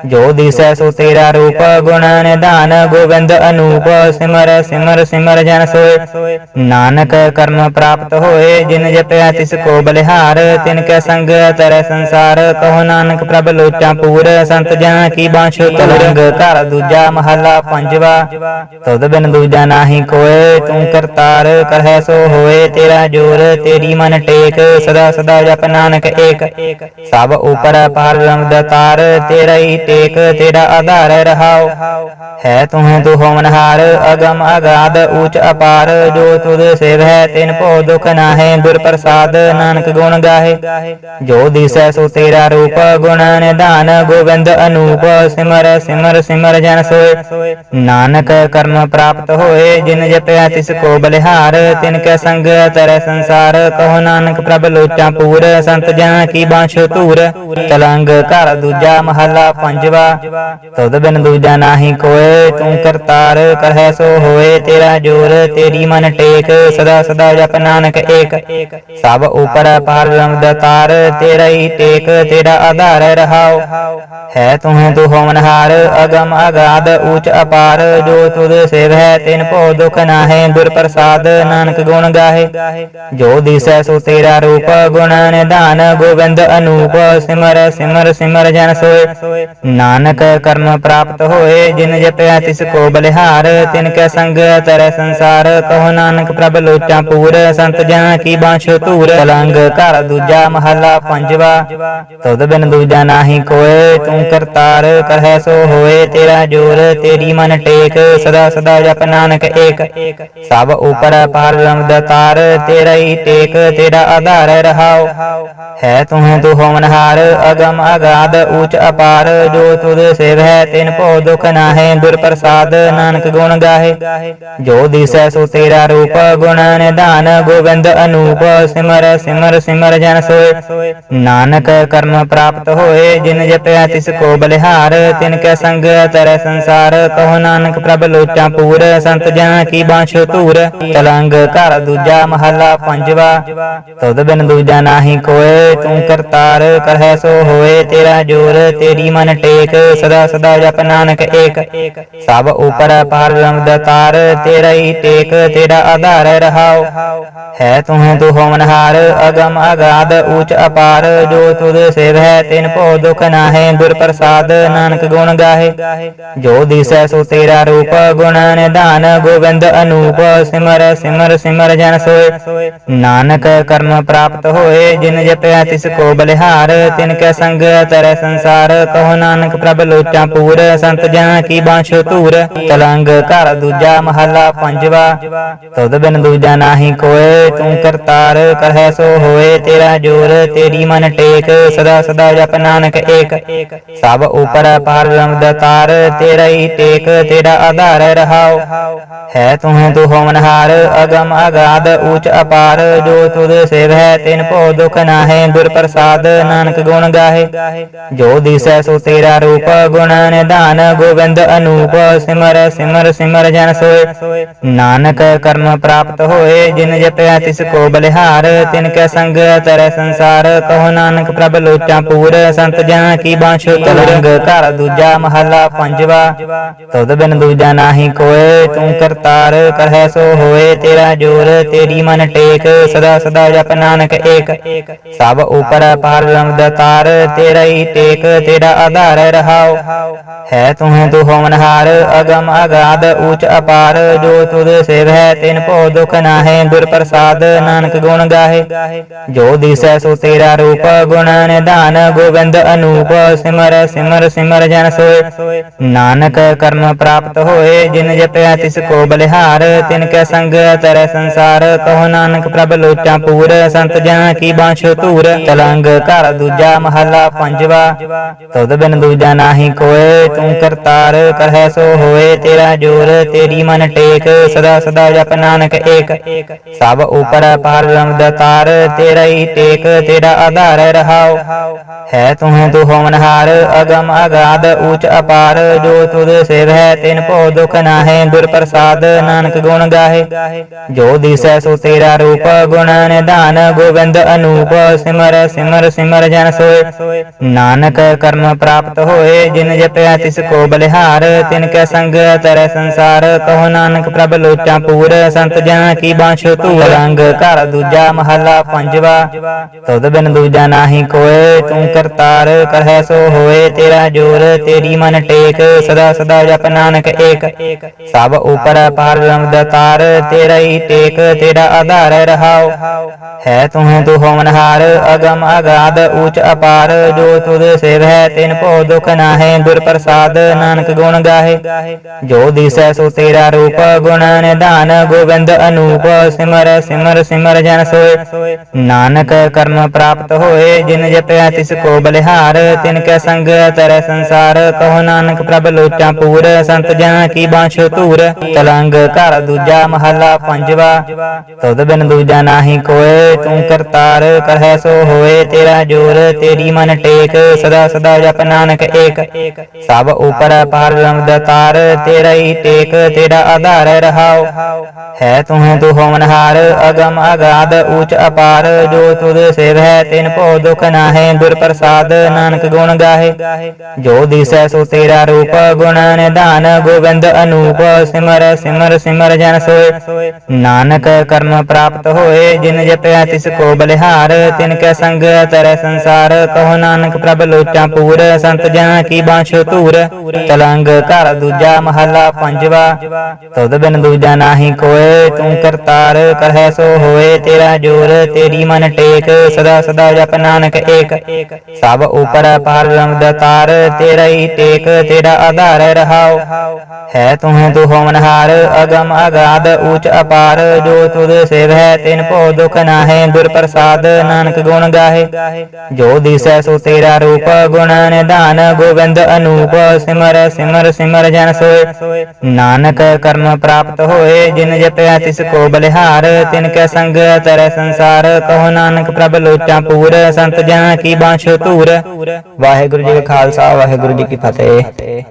ਜੋ ਦਿਸੈ ਸੋ ਤੇਰਾ ਰੂਪ, ਗੁਣ ਨਿਧਾਨ, ਗੋਬਿੰਦ ਅਨੂਪ, ਸਿਮਰ ਸਿਮਰ ਸਿਮਰ ਜਨ ਸੋਏ। ਨਾਨਕ ਕਰਮ ਪ੍ਰਾਪਤ ਹੋਏ, ਜਿਨ ਜਪਿਆ ਤਿਸ ਕੋ ਬਲਿਹਾਰ, ਤਿਨ ਕੈ ਸੰਗ ਤਰੈ ਸੰਸਾਰ, ਕਹੋ ਨਾਨਕ ਪ੍ਰਭ ਲੋਚਾ ਪੂਰ, ਸੰਤ ਜਨਾਂ ਕੀ ਬਾਂਛ ਤਲੰਗ ਘਰ ਦੂਜਾ ਮਹੱਲਾ ਪੰਜਵਾ। ਤੁਧ ਬਿਨ ਦੂਜਾ ਨਾਹੀ ਕੋਏ, ਤੂੰ ਕਰਤਾਰ ਕਰਹਿ ਸੋ ਹੋਏ, ਤੇਰਾ ਜੋ ਜੋਰ ਤੇਰੀ ਮਨ ਟੇਕ, ਸਦਾ ਸਦਾ ਜਪ ਨਾਨਕ ਏਕ। ਸਭ ਉਪਰ ਪਾਰ ਰਮਦ ਤੇਰਾ ਹੀ ਟੇਕ, ਤੇਰਾ ਆਧਾਰ ਰਹਾਉ ਹੈ ਤੁਹੇ ਤੂੰ ਹੋਮਨਹਾਰ ਅਗਮ ਅਗਾਧ, ਊਚ ਅਪਾਰ। ਜੋ ਤੁਧ ਸੇਵ ਹੈ, ਤਿਨ ਭੋ ਦੁਖ ਨਾਹੇ, ਦੁਰ ਪ੍ਰਸਾਦ, ਨਾਨਕ ਗੁਣ ਗਾਹੇ। ਜੋ ਦਿਸੈ ਸੋ ਤੇਰਾ ਰੂਪ, ਗੁਣ ਨਿਧਾਨ, ਗੋਬਿੰਦ ਅਨੂਪ। ਸਿਮਰ ਸਿਮਰ ਸਿਮਰ ਜਨ ਸੋਏ। ਨਾਨਕ ਕਰਮ ਪ੍ਰਾਪਤ ਹੋਏ, ਜਿਨ ਜਪਿਆ ਤਿਸ ਕੋ ਬਲਿਹਾਰ। ਤਿਨ ਕੈ ਸੰਗ, ਤਰੈ ਸੰਸਾਰ, ਕਹੋ ਨਾਨਕ ਪ੍ਰਭ ਲੋਚਾ ਪੂਰ, ਸੰਤ ਜਨਾਂ ਕੀ ਬਾਂਛ ਧੂਰ। ਤਲੰਗ ਘਰ ਦੂਜਾ ਮਹੱਲਾ ਪੰਜਵਾ, ਤੁਧ ਬਿਨ ਦੂਜਾ ਨਾਹੀ ਕੋਏ, ਤੂੰ ਕਰਤਾਰ ਕਰਹਿ ਸੋ ਹੋਏ, ਤੇਰਾ ਜੋਰ ਤੇਰੀ ਮਨ ਟੇਕ, ਸਦਾ ਸਦਾ ਜਪ ਨਾਨਕ ਏਕ। ਸਭ ਉਪਰ ਪਾਰ ਰਮਦ ਤਾਰ, ਤੇਰਾ ਹੀ ਟੇਕ, ਤੇਰਾ ਆਧਾਰ ਰਹਾਓ ਹੈ ਤੁਹੇ ਤੂੰ ਹੋਮਨਹਾਰ ਅਗਮ ਅਗਾਦ ਊਚ ਅਪਾਰ, ਜੋ ਤੁਧ ਸੇਵ ਹੈ ਤਿਨ ਭੋ ਦੁਖ ਨਾਹੇ ਦੁਰ ਪ੍ਰਸਾਦ ਨਾਨਕ ਗੁਣ ਗਾਹੇ। ਜੋ ਦਿਸੈ ਸੋ ਤੇਰਾ ਰੂਪ, ਗੁਣ ਨਿਧਾਨ ਗੋਬਿੰਦ ਅਨੂਪ, ਸਿਮਰ ਸਿਮਰ ਸਿਮਰ ਜਨ ਸੋਏ। ਨਾਨਕ ਕਰਮ ਪ੍ਰਾਪਤ ਹੋਏ, ਜਿਨ ਜਪਿਆ ਤਿਸ ਕੋ ਬਲਿਹਾਰ, ਤਿਨ ਕੈ ਸੰਗ ਤਰੈ ਸੰਸਾਰ, ਕਹੋ ਨਾਨਕ ਪ੍ਰਭ ਲੋਚਾ ਪੂਰ, ਸੰਤ ਜਨਾਂ ਕੀ ਬਾਂਛ ਧੂਰ। ਤਲੰਗ ਘਰ ਦੂਜਾ ਮਹੱਲਾ ਪੰਜਵਾ, ਤੁਧ ਬਿਨ ਦੂਜਾ ਨਾਹੀ ਕੋਏ, ਤੂੰ ਕਰਤਾਰ ਕਰਹਿ ਸੋ ਹੋਏ, ਤੇਰਾ ਜੋਰ, ਤੇਰੀ ਮਨ ਟੇਕ, ਸਦਾ ਸਦਾ ਜਪ ਨਾਨਕ ਏਕ। ਸਭ ਉਪਰ ਪਾਰ ਰਮਦ ਤਾਰ ਤੇਰਾ ਹੀ ਟੇਕ ਤੇਰਾ ਆਧਾਰ ਰਹਾਉ ਹੈ ਤੁਹੇ ਤੂੰ ਹੋਮਨਹਾਰ ਅਗਮ ਅਗਾਧ, ਊਚ ਅਪਾਰ, ਜੋ ਤੁਧ ਸੇਵ ਹੈ ਤਿਨ ਭੋ ਦੁਖ ਨਾਹੇ ਦੁਰ ਪ੍ਰਸਾਦ ਨਾਨਕ ਗੁਣ ਗਾਹੇ। ਜੋ ਦਿਸੈ ਸੋ ਤੇਰਾ ਰੂਪ, ਗੁਣ ਨਿਧਾਨ, ਗੋਬਿੰਦ ਅਨੂਪ, ਸਿਮਰ ਸਿਮਰ ਸਿਮਰ ਜਨ ਸੋਏ। ਨਾਨਕ ਕਰਮ ਪ੍ਰਾਪਤ ਹੋਏ, ਜਿਨ ਜਪਿਆ ਤਿਸ ਕੋ ਬਲਿਹਾਰ, ਤਿਨ ਕੈ ਸੰਗ ਤਰੈ ਸੰਸਾਰ, ਕਹੋ ਨਾਨਕ ਪ੍ਰਭ ਲੋਚਾ ਪੂਰ, ਸੰਤ ਜਨਾਂ ਕੀ ਬਾਂਛ ਧੂਰ। ਤਲੰਗ ਘਰ ਦੂਜਾ ਮਹੱਲਾ ਪੰਜਵਾ, ਤੁਧ ਬਿਨ ਦੂਜਾ ਨਾਹੀ ਕੋਏ ਤੂੰ ਕਰਤਾਰ ਕਰਹਿ ਸੋ ਹੋਏ, ਤੇਰਾ ਜੋਰ, ਤੇਰੀ ਮਨ ਟੇਕ, ਸਦਾ ਸਦਾ ਜਪ ਨਾਨਕ ਏਕ। ਸਭ ਉਪਰ ਪਾਰ ਰਮਦ ਤਾਰ, ਤੇਰਾ ਹੀ ਟੇਕ ਤੇਰਾ ਆਧਾਰ ਰਹਾਉ। ਹੈ ਤੁਹੇ ਤੂੰ ਹੋਮਨਹਾਰ ਅਗਮ ਅਗਾਧ ਉਚ ਅਪਾਰ, ਜੋ ਤੁਧ ਸੇਵ ਹੈ, ਤਿਨ ਭੋ ਦੁਖ ਨਾਹੇ ਦੁਰ ਪ੍ਰਸਾਦ ਨਾਨਕ ਗੁਣ ਗਾਹੇ। ਜੋ ਦਿਸੈ ਸੋ ਤੇਰਾ ਰੂਪ, ਗੁਣ ਨਿਧਾਨ, ਗੋਬਿੰਦ ਅਨੂਪ, ਸਿਮਰ ਸਿਮਰ ਸਿਮਰ ਜਨ ਸੋਏ। ਨਾਨਕ ਕਰਮ ਪ੍ਰਾਪਤ ਹੋਏ, ਜਿਨ ਜਪਿਆ ਤਿਸ ਕੋ ਬਲਿਹਾਰ, ਤਿਨ ਕੈ ਸੰਗ ਤਰੈ ਸੰਸਾਰ, ਕਹੋ ਨਾਨਕ ਪ੍ਰਭ ਲੋਚਾ ਪੂਰ, ਸੰਤ ਜਨਾਂ ਕੀ ਬਾਂਛ ਧੂਰ ਤਲੰਗ ਘਰ ਦੂਜਾ ਮਹੱਲਾ ਪੰਜਵਾ, ਤੁਧ ਬਿਨ ਦੂਜਾ ਨਾਹੀ ਕੋਏ, ਤੂੰ ਕਰਤਾਰ ਕਰਹਿ ਸੋ ਹੋਏ, ਤੇਰਾ ਜੋਰ ਤੇਰੀ ਮਨ ਟੇਕ, ਸਦਾ ਸਦਾ ਜਪ ਨਾਨਕ ਏਕ। ਸਭ ਉਪਰ ਪਾਰ ਰਮਦ ਤੇਰਾ ਹੀ ਟੇਕ, ਤੇਰਾ ਆਧਾਰ ਰਹਾਓ ਹੈ ਤੂੰ ਤੂੰ ਹੋਮਨਹਾਰ ਅਗਮ ਅਗਾਦ ਊਚ ਅਪਾਰ। ਜੋ ਤੁਧ ਸੇਵ ਹੈ, ਤਿਨ ਭੋ ਦੁਖ ਨਾਹੇ ਦੁਰ ਪ੍ਰਸਾਦ ਨਾਨਕ ਗੁਣ ਗਾਹੇ। ਜੋ ਦਿਸੈ ਸੋ ਤੇਰਾ ਰੂਪ, ਗੁਣ ਨਿਧਾਨ, ਗੋਬਿੰਦ ਅਨੂਪ, ਸਿਮਰ ਸਿਮਰ ਸਿਮਰ ਜਨ ਸੋਏ। ਨਾਨਕ ਕਰਮ ਪ੍ਰਾਪਤ ਹੋਏ, ਜਿਨ ਜਪਿਆ ਤਿਸ ਕੋ ਬਲਿਹਾਰ, ਤਿਨ ਕੈ ਸੰਗ ਤਰੈ ਸੰਸਾਰ, ਕਹੋ ਨਾਨਕ ਪ੍ਰਭ ਲੋਚਾ ਪੂਰ, ਸੰਤ ਜਨਾਂ ਕੀ ਬਾਂਛ ਤਲੰਗ ਘਰ ਦੂਜਾ ਮਹੱਲਾ ਪੰਜਵਾ। ਤੁਧ ਬਿਨ ਦੂਜਾ ਨਾਹੀ ਕੋਏ, ਤੂੰ ਕਰਤਾਰ, ਕਰਹਿ ਸੋ ਹੋਏ, ਤੇਰਾ ਜੋਰ, ਤੇਰੀ ਮਨ ਟੇ ਟੇਕ ਸਦਾ ਸਦਾ ਜਪ ਨਾਨਕ ਏਕ ਸਭ ਉਪਰ ਪਾਰ ਰਮਦ ਤਾਰ, ਤੇਰਾ ਹੀ ਟੇਕ, ਤੇਰਾ ਆਧਾਰ ਰਹਾਉ ਹੈ ਤੁਹੇ ਤੂੰ ਹੋਮਨਹਾਰ ਅਗਮ ਅਗਾਧ ਊਚ ਅਪਾਰ। ਜੋ ਤੁਧ ਸੇਵ ਹੈ, ਤਿਨ ਭੋ ਦੁਖ ਨਾਹੇ ਦੁਰ ਪ੍ਰਸਾਦ ਨਾਨਕ ਗੁਣ ਗਾਹੇ। ਜੋ ਦਿਸੈ ਸੋ ਤੇਰਾ ਰੂਪ, ਗੁਣ ਨਿਧਾਨ ਗੋਬਿੰਦ ਅਨੂਪ। ਸਿਮਰ ਸਿਮਰ ਸਿਮਰ ਜਨ ਸੋਏ। ਨਾਨਕ ਕਰਮ ਪ੍ਰਾਪਤ ਹੋਏ, ਜਿਨ ਜਪਿਆ ਤਿਸ ਕੋ ਬਲਿਹਾਰ। ਤਿਨ ਕੈ ਸੰਗ, ਤਰੈ ਸੰਸਾਰ ਕਹੋ ਨਾਨਕ ਪ੍ਰਭ ਲੋਚਾ ਪੂਰ, ਸੰਤ ਜਨਾਂ ਕੀ ਬਾਂਛ ਧੂਰ ਤਲੰਗ ਘਰ ਦੂਜਾ ਮਹੱਲਾ ਪੰਜਵਾ। ਤੁਧ ਬਿਨ ਦੂਜਾ ਨਾਹੀ ਕੋਏ, ਤੂੰ ਕਰਤਾਰ ਕਰਹਿ ਸੋ ਹੋਏ, ਤੇਰਾ ਜੋਰ ਤੇਰੀ ਮਨ ਟੇਕ, ਸਦਾ ਸਦਾ ਜਪ ਨਾਨਕ ਏਕ। ਸਭ ਉਪਰ ਪਾਰ ਰਮਦ ਤਾਰ, ਤੇਰਾ ਹੀ ਟੇਕ, ਤੇਰਾ ਆਧਾਰ ਰਹਾਉ। ਹੈ ਤੂੰ ਤੂੰ ਹੋਮਨਹਾਰ ਅਗਮ ਅਗਾਧ ਊਚ ਅਪਾਰ, ਜੋ ਤੁਧ ਸੇਵ ਹੈ ਤਿਨ ਭੋ ਦੁਖ ਨਾਹੇ, ਦੁਰ ਪ੍ਰਸਾਦ ਨਾਨਕ ਗੁਣ ਗਾਹੇ। ਜੋ ਦਿਸੈ ਸੋ ਤੇਰਾ ਰੂਪ ਗੁਣ ਨਿਧਾਨ ਗੋਬਿੰਦ ਅਨੂਪ, ਸਿਮਰ ਸਿਮਰ ਸਿਮਰ ਜਨ ਸੋਏ। ਨਾਨਕ ਕਰਮ ਪ੍ਰਾਪਤ ਹੋਏ, ਜਿਨ ਜਪਿਆ ਤਿਸ ਕੋ ਬਲਿਹਾਰ, ਤਿਨ ਕੈ ਸੰਗ ਤਰੈ ਸੰਸਾਰ। ਕਹੋ ਨਾਨਕ ਪ੍ਰਭ ਲੋਚਾ ਪੂਰ, ਸੰਤ ਜਨਾਂ ਕੀ ਬਾਂਛੋ ਤੂੰ ਰੰਗ ਘਰ ਦੂਜਾ ਮਹੱਲਾ ਪੰਜਵਾ। ਤੁਧ ਬਿਨ ਦੂਜਾ ਨਾਹੀ ਕੋਏ ਤੂੰ ਕਰਤਾਰ ਕਰਹਿ ਸੋ ਹੋਏ। ਤੇਰਾ ਜੋਰ, ਤੇਰੀ ਮਨ ਟੇਕ, ਸਦਾ ਸਦਾ ਜਪ ਨਾਨਕ ਏਕ। ਸਭ ਉਪਰ ਪਾਰ ਬ੍ਰਹਮ ਦਾਤਾਰ ਤੇਰਾ ਹੀ ਟੇਕ, ਤੇਰਾ ਆਧਾਰ ਰਹਾਉ ਹੈ ਤੁਹੇ ਤੂੰ ਹੋਮਨਹਾਰ ਅਗਮ ਅਗਾਧ ਊਚ ਅਪਾਰ ਜੋ ਤੁਧ ਸੇਵੈ ਤਿਨ ਭੋ ਦੁਖ ਨਾਹੇ ਗੁਰ ਪ੍ਰਸਾਦ ਨਾਨਕ ਗੁਣ ਗਾਹੇ ਜੋ ਦਿਸੈ ਸੋ ਤੇਰਾ ਰੂਪ ਗੁਣ ਨਿਧਾਨ ਗੋਬਿੰਦ ਅਨੂਪ ਸਿਮਰ ਸਿਮਰ ਸਿਮਰ ਜਨ ਸੋਏ ਨਾਨਕ ਕਰਮ ਪ੍ਰਾਪਤ ਹੋਏ ਜਿਨ ਜਪਿਆ ਤਿਸ ਕੋ ਬਲਿਹਾਰ ਤਿਨ ਕੈ ਸੰਗ ਤਰੈ ਸੰਸਾਰ ਕਹੋ ਨਾਨਕ ਪ੍ਰਭ ਲੋਚਾ ਪੂਰ ਸੰਤ ਜਨਾਂ ਕੀ ਬਾਂਛੋ ਧੂਰ ਤਲੰਗ ਘਰ ਦੂਜਾ ਮਹੱਲਾ ਪੰਜਵਾ ਤੁਧ ਬਿਨ ਦੂਜਾ ਨਾਹੀ ਕੋਏ, ਤੂੰ ਕਰਤਾਰ ਕਰਹਿ ਸੋ ਹੋਏ, ਤੇਰਾ ਜੋਰ, ਤੇਰੀ ਮਨ ਟੇਕ, ਸਦਾ ਸਦਾ ਜਪ ਨਾਨਕ ਏਕ। ਸਭ ਉਪਰ ਪਾਰ ਬ੍ਰਹਮ ਦਾਤਾਰ ਤੇਰਾ ਹੀ ਟੇਕ, ਤੇਰਾ ਆਧਾਰ ਰਹਾਉ। ਹੈ ਤੁਹੇ ਤੂੰ ਹੋਮਨਹਾਰ ਅਗਮ ਅਗਾਧ, ਊਚ ਅਪਾਰ, ਜੋ ਤੁਧ ਸੇਵੈ ਤਿਨ ਭੋ ਦੁਖ ਨਾਹੇ ਗੁਰ ਪ੍ਰਸਾਦ ਨਾਨਕ ਗੁਣ ਗਾਹੇ। ਜੋ ਦਿਸੈ ਸੋ ਤੇਰਾ ਰੂਪ, ਗੁਣ ਨਿਧਾਨ, ਗੋਬਿੰਦ ਅਨੂਪ, ਸਿਮਰ ਸਿਮਰ ਸਿਮਰ ਜਨ ਸੋਏ। ਨਾਨਕ ਕਰਮ ਪ੍ਰਾਪਤ ਹੋਏ, ਜਿਨ ਜਪਿਆ ਤਿਸ ਕੋ ਬਲਿਹਾਰ, ਤਿਨ ਕੈ ਸੰਗ ਤਰੈ ਸੰਸਾਰ, ਕਹੋ ਨਾਨਕ ਪ੍ਰਭ ਲੋਚਾ ਪੂਰ, ਸੰਤ ਜਨਾਂ ਕੀ ਬਾਂਛੋ ਧੂਰ। ਤਲੰਗ ਘਰ ਦੂਜਾ ਮਹੱਲਾ ਪੰਜਵਾ, ਤੁਧ ਬਿਨ ਦੂਜਾ ਨਾਹੀ ਕੋਏ, ਤੂੰ ਕਰਤਾਰ ਕਰਹਿ ਸੋ ਹੋਏ, ਤੇਰਾ ਜੋਰ ਤੇਰੀ ਮਨ ਟੇਕ, ਸਦਾ ਸਦਾ ਜਪ ਨਾਨਕ ਏਕ। ਸਭ ਉਪਰ ਪਾਰ ਬ੍ਰਹਮ ਦਾਤਾਰ ਤੇਰਾ ਹੀ ਟੇਕ, ਤੇਰਾ ਆਧਾਰ ਰਹਾਓ ਹੈ ਤੂੰ ਤੂੰ ਹੋਮਨਹਾਰ ਅਗਮ ਅਗਾਧ ਊਚ ਅਪਾਰ, ਜੋ ਤੁਧ ਸੇਵੈ ਤਿਨ ਭੋ ਦੁਖ ਨਾਹੇ ਗੁਰ ਪ੍ਰਸਾਦ ਨਾਨਕ ਗੁਣ ਗਾਹੇ। ਜੋ ਦਿਸੈ ਸੋ ਤੇਰਾ ਰੂਪ, ਗੁਣ ਨਿਧਾਨ ਗੋਬਿੰਦ ਅਨੂਪ। ਸਿਮਰ ਸਿਮਰ ਸਿਮਰ ਜਨ ਸੋਏ। ਨਾਨਕ ਕਰਮ ਪ੍ਰਾਪਤ ਹੋਏ, ਜਿਨ ਜਪਿਆ ਤਿਸ ਕੋ ਬਲਿਹਾਰ। ਤਿਨ ਕੈ ਸੰਗ ਤਰੈ ਸੰਸਾਰ, ਕਹੋ ਨਾਨਕ ਪ੍ਰਭ ਲੋਚਾ ਪੂਰ। ਸੰਤ ਜਨਾਂ ਕੀ ਬਾਂਛੋ ਧੂਰ। ਵਾਹਿਗੁਰੂ ਜੀ ਕਾ ਖਾਲਸਾ, ਵਾਹਿਗੁਰੂ ਜੀ ਕੀ ਫਤਿਹ।